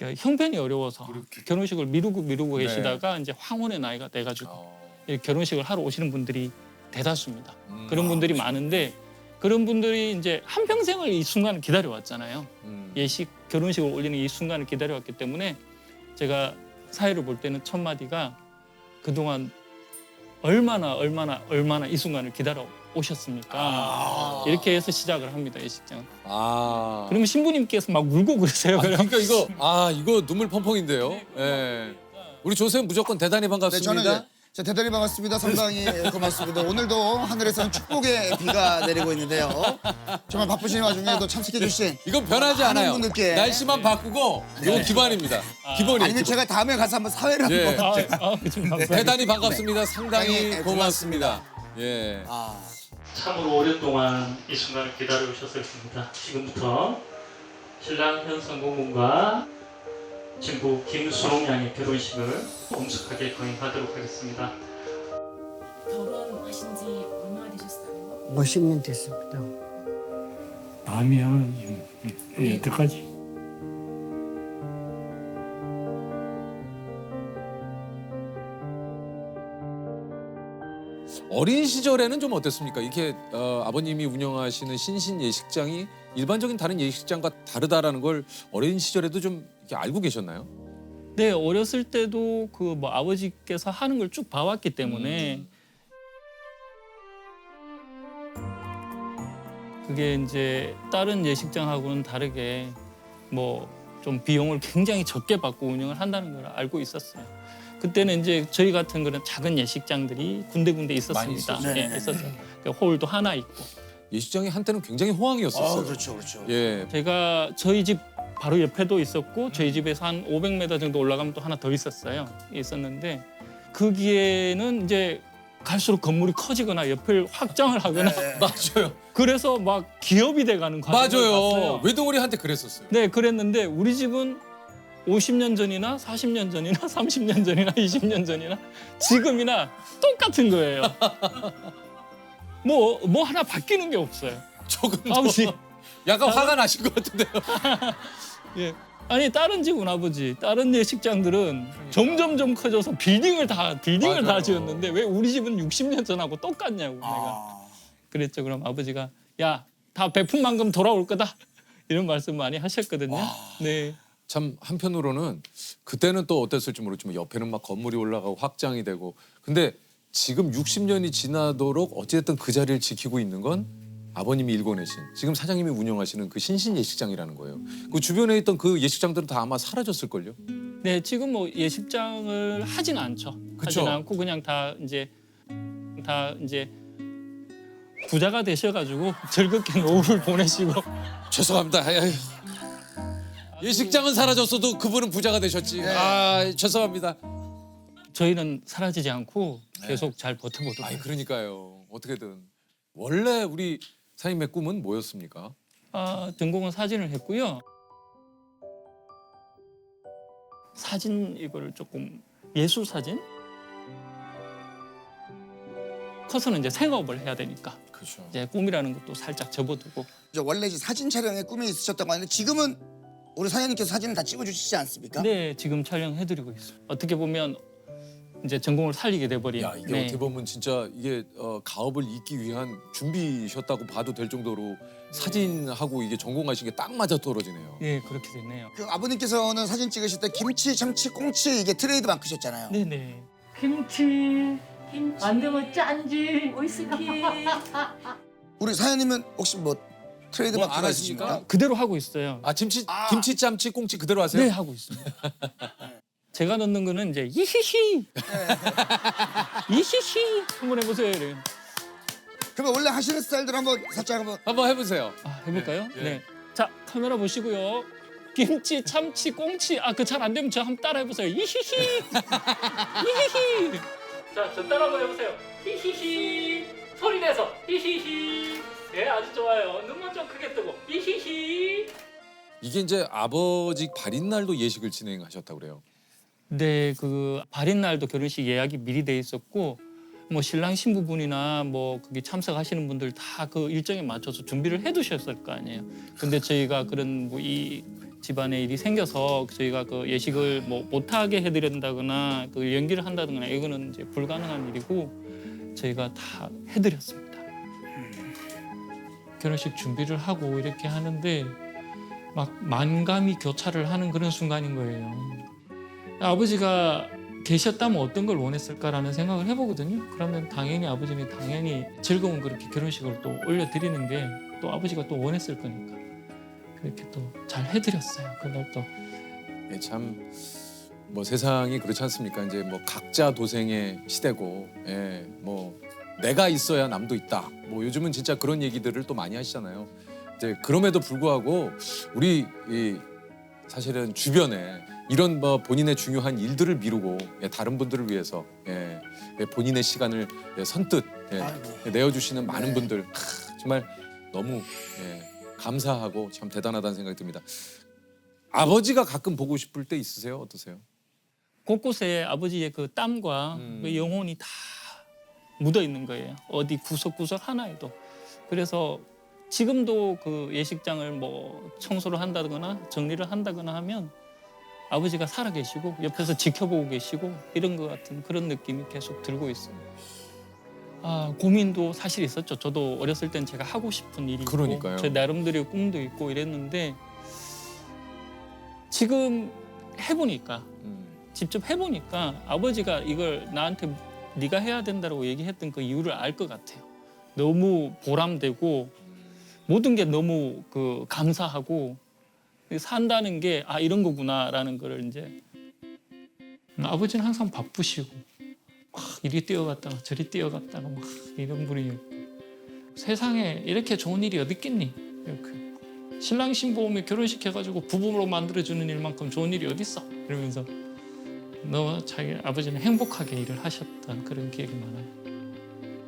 그 형편이 어려워서 그렇게. 결혼식을 미루고 미루고 네. 계시다가 이제 황혼의 나이가 돼가지고 어. 결혼식을 하러 오시는 분들이 대다수입니다. 음. 그런 분들이 많은데 그런 분들이 이제 한 평생을 이 순간을 기다려왔잖아요. 음. 예식 결혼식을 올리는 이 순간을 기다려왔기 때문에 제가 사회를 볼 때는 첫 마디가 그동안 얼마나 얼마나 얼마나 이 순간을 기다려 오셨습니까? 아. 이렇게 해서 시작을 합니다 예식장. 아. 그러면 신부님께서 막 울고 그러세요. 아, 그럼 그러니까 이거 아 이거 눈물 펑펑인데요. 예. 우리 조셉 무조건 대단히 네, 반갑습니다. 저는 이제 자, 대단히 반갑습니다. 상당히 고맙습니다. 오늘도 하늘에서는 축복의 비가 내리고 있는데요. 정말 바쁘신 와중에도 참석해 주신 이건 변하지 많은 않아요. 분들께 날씨만 바꾸고 이거 기반입니다. 기본이에요. 아니면 기본. 제가 다음에 가서 한번 사회를 예. 한번 아, 아, 좀 감사합니다. 대단히 반갑습니다. 상당히 네, 네, 고맙습니다. 예. 아, 참으로 오랫동안 이 순간을 기다려 오셨습니다. 지금부터 신랑 현성고문과 신부 김수롱 양의 결혼식을 엄숙하게 거행하도록 하겠습니다. 결혼하신 지 얼마나 되셨어요? 50년 됐습니다. 밤이면 여태까지 어린 시절에는 좀 어땠습니까? 이렇게 어, 아버님이 운영하시는 신신 예식장이 일반적인 다른 예식장과 다르다라는 걸 어린 시절에도 좀 이렇게 알고 계셨나요? 네, 어렸을 때도 그 뭐 아버지께서 하는 걸 쭉 봐왔기 때문에 그게 이제 다른 예식장하고는 다르게 뭐 좀 비용을 굉장히 적게 받고 운영을 한다는 걸 알고 있었어요. 그때는 이제 저희 같은 그런 작은 예식장들이 군데군데 있었습니다. 있었죠. 예, 네. 있었어요. 그 홀도 하나 있고. 예식장이 한때는 굉장히 호황이었었어요. 어, 그렇죠, 그렇죠. 예. 제가 저희 집 바로 옆에도 있었고 저희 집에서 한 500m 정도 올라가면 또 하나 더 있었어요. 있었는데 거기에는 이제 갈수록 건물이 커지거나 옆을 확장을 하거나 맞아요. 그래서 막 기업이 돼가는 과정을 맞아요. 봤어요. 외동우리 한테 그랬었어요. 네, 그랬는데 우리 집은 50년 전이나 40년 전이나 30년 전이나 20년 전이나 지금이나 똑같은 거예요. 뭐 뭐 하나 바뀌는 게 없어요. 조금 더 아버지. 약간 화가 나신 것 같은데요. 예. 아니 다른 집은 아버지. 다른 예식장들은 점점점 커져서 빌딩을 다 빌딩을 다 맞아요. 지었는데 왜 우리 집은 60년 전하고 똑같냐고 내가 아, 그랬죠. 그럼 아버지가 야 다 베푼 만큼 돌아올 거다. 이런 말씀 많이 하셨거든요. 네. 참 한편으로는 그때는 또 어땠을지 모르지만 옆에는 막 건물이 올라가고 확장이 되고. 근데 지금 60년이 지나도록 어찌됐든 그 자리를 지키고 있는 건 아버님이 일궈내신 지금 사장님이 운영하시는 그 신신 예식장이라는 거예요. 그 주변에 있던 그 예식장들은 다 아마 사라졌을 걸요. 네, 지금 뭐 예식장을 하진 않죠 그쵸. 하진 않고 그냥 다 이제 다 이제 부자가 되셔가지고 즐겁게 노후를 보내시고 죄송합니다. 아유. 예식장은 사라졌어도 그분은 부자가 되셨지. 아 죄송합니다. 저희는 사라지지 않고 계속 잘 버텨보도록 아이 그러니까요. 어떻게든 원래 우리 사장님의 꿈은 뭐였습니까? 아, 전공은 사진을 했고요. 사진 이거를 조금 예술 사진 커서는 이제 생업을 해야 되니까 그렇죠. 이제 꿈이라는 것도 살짝 접어두고 이제 원래 이제 사진 촬영에 꿈이 있으셨다고 하는데 지금은 우리 사장님께서 사진을 다 찍어주시지 않습니까? 네 지금 촬영해드리고 있어요. 어떻게 보면 이제 전공을 살리게 돼버린. 야 이게 네. 어떻게 보면 진짜 이게 어, 가업을 잇기 위한 준비셨다고 봐도 될 정도로 사진하고 이게 전공하신 게 딱 맞아 떨어지네요. 네 그렇게 됐네요. 그 아버님께서는 사진 찍으실 때 김치, 참치, 꽁치 이게 트레이드 마크셨잖아요. 네네. 김치 김치, 안 되면 짠지. 위스키, 우리 사장님은 혹시 뭐 트레이드 뭐 마크가? 하십니까? 그대로 하고 있어요. 아 김치 아. 김치 짬치 꽁치 그대로 하세요? 네 하고 있습니다. 제가 넣는 거는 이제 이히히 이히히 한번 해보세요. 이래요. 그러면 원래 하시는 스타일대로 한번 살짝 한번 한번 해보세요. 아, 해볼까요? 네, 네. 네. 자 카메라 보시고요. 김치, 참치, 꽁치. 아 그 잘 안 되면 저 한번 따라 해보세요. 이히히 이히히. 자, 저 따라 한번 해보세요. 히히히 소리 내서 히히히. 예, 아주 좋아요. 눈만 좀 크게 뜨고 히히히. 이게 이제 아버지 발인 날도 예식을 진행하셨다 고 그래요. 네, 그 발인 날도 결혼식 예약이 미리 돼 있었고 뭐 신랑 신부분이나 뭐 거기 참석하시는 분들 다 그 일정에 맞춰서 준비를 해두셨을 거 아니에요. 근데 저희가 그런 뭐 이 집안에 일이 생겨서 저희가 그 예식을 뭐 못하게 해드린다거나 그 연기를 한다거나 이거는 이제 불가능한 일이고 저희가 다 해드렸습니다. 결혼식 준비를 하고 이렇게 하는데 막 만감이 교차를 하는 그런 순간인 거예요. 아버지가 계셨다면 어떤 걸 원했을까라는 생각을 해보거든요. 그러면 당연히 아버지는 당연히 즐거운 그렇게 결혼식을 또 올려드리는 게 또 아버지가 또 원했을 거니까 그렇게 또 잘 해드렸어요. 그날 또 예, 참. 뭐 세상이 그렇지 않습니까? 이제 뭐 각자 도생의 시대고, 예, 뭐 내가 있어야 남도 있다. 뭐 요즘은 진짜 그런 얘기들을 또 많이 하시잖아요. 이제 그럼에도 불구하고 우리 이 사실은 주변에 이런 뭐 본인의 중요한 일들을 미루고 예, 다른 분들을 위해서 예, 예, 본인의 시간을 예, 선뜻 예, 아이고. 내어주시는 많은 네. 분들 크, 정말 너무 예, 감사하고 참 대단하다는 생각이 듭니다. 아버지가 가끔 보고 싶을 때 있으세요? 어떠세요? 곳곳에 아버지의 그 땀과 음. 그 영혼이 다 묻어 있는 거예요. 어디 구석구석 하나에도. 그래서 지금도 그 예식장을 뭐 청소를 한다거나 정리를 한다거나 하면 아버지가 살아 계시고 옆에서 지켜보고 계시고 이런 것 같은 그런 느낌이 계속 들고 있어요. 아 고민도 사실 있었죠. 저도 어렸을 땐 제가 하고 싶은 일이 있고 그러니까요. 제 나름대로의 꿈도 있고 이랬는데 지금 해보니까 음. 직접 해보니까 아버지가 이걸 나한테 네가 해야 된다고 얘기했던 그 이유를 알 것 같아요. 너무 보람되고 모든 게 너무 그 감사하고 산다는 게 아 이런 거구나라는 거를 이제 음, 아버지는 항상 바쁘시고 막 이리 뛰어갔다가 저리 뛰어갔다가 막 이런 분이었고 세상에 이렇게 좋은 일이 어디 있겠니? 이렇게 신랑 신부 오면 결혼식 해가지고 부부로 만들어주는 일만큼 좋은 일이 어디 있어? 이러면서 너 자기 아버지는 행복하게 일을 하셨던 그런 기억이 많아요.